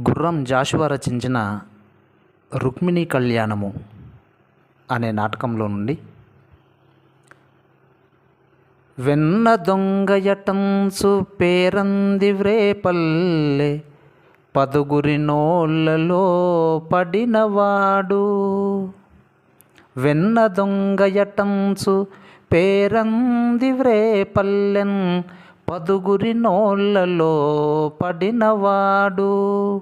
గుర్రం జాషువా రచించిన రుక్మిణీ కళ్యాణము అనే నాటకంలో నుండి వెన్న దొంగయటంసు పేరంది వ్రేపల్లె పదుగురి నోళ్ళలో పడినవాడు. వెన్న దొంగయటంసు పేరంది వ్రేపల్లెన్ పదుగురి నోళ్ళలో పడినవాడు.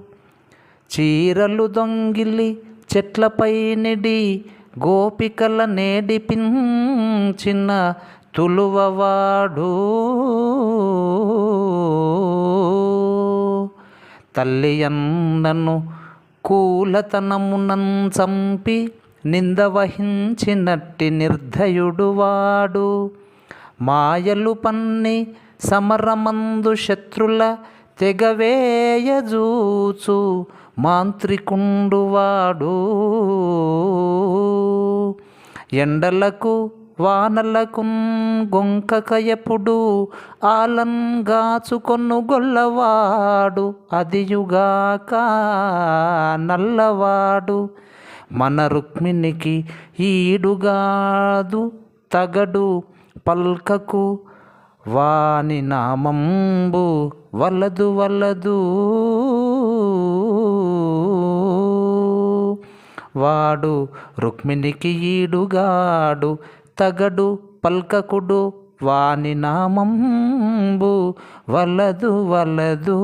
చీరలు దొంగిలి చెట్లపై నిడి గోపికల నేడిపించిన తులువవాడు. తల్లి అన్నను కూలతనమునం చంపి నింద వహించినట్టి నిర్ధయుడు వాడు. మాయలు పన్ని సమరమందు శత్రుల తెగవేయజూచు మాంత్రికుండువాడు. ఎండలకు వానలకు గొంకకయపుడు ఆలంగాచుకొను గొల్లవాడు అదియుగాక నల్లవాడు. మన రుక్మిణికి ఈడుగాదు తగడు పల్కకు వాని నామంబు వలదు వలదు. వాడు రుక్మిణికి ఈడుగాడు తగడు పల్కకుడు. వాని నామంబు వలదు వలదు.